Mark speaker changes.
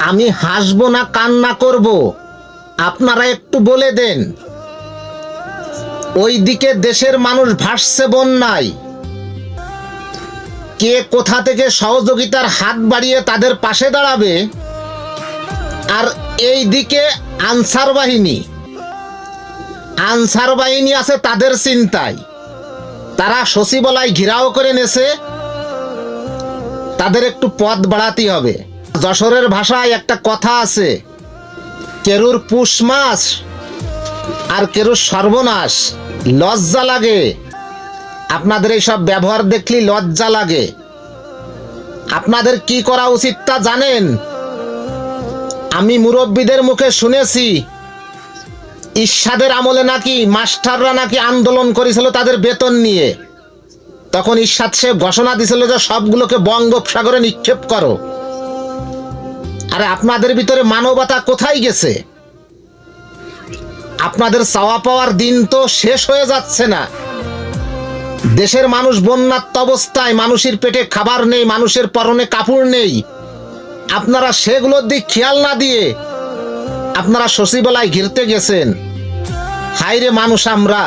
Speaker 1: আমি হাসবো না, কান্না করব। আপনারা একটু বলে দেন। ওই দিকে দেশের মানুষ ভাসছে বন্যায়। কে কোথা থেকে সহযোগিতার হাত বাড়িয়ে তাদের পাশে দাঁড়াবে? আর এই দিকে আনসার বাহিনী। আনসার বাহিনী আছে তাদের চিন্তায়। তারা সচিবালয় ঘেরাও করে নেছে। তাদের একটু পথ বাড়াতে হবে। যশোরের ভাষায় একটা কথা আছে, কেরুর পুষ মাস আর কেরুর সর্বনাশ, লজ্জা লাগে। আপনাদের এই সব ব্যবহার দেখলি লজ্জা লাগে। আপনাদের কি করা উচিত তা জানেন? আমি মুরব্বীদের মুখে শুনেছি ঈর্ষাদের আমলে নাকি মাস্টাররা নাকি আন্দোলন করেছিল তাদের বেতন নিয়ে। তখন ঈর্ষাদ সে ঘোষণা দিছিল যে সবগুলোকে বঙ্গোপসাগরে নিক্ষেপ করো। আরে আপনাদের ভিতরে মানবতা কোথায় গেছে? আপনাদের চাওয়া পাওয়ার দিন তো শেষ হয়ে যাচ্ছে না। দেশের মানুষ বন্যাত্ম অবস্থায়, মানুষের পেটে খাবার নেই, মানুষের পরনে কাপড় নেই। আপনারা সেগুলোর দিক খেয়াল না দিয়ে আপনারা সচিবালয় ঘিরতে গেছেন। হাইরে মানুষ আমরা।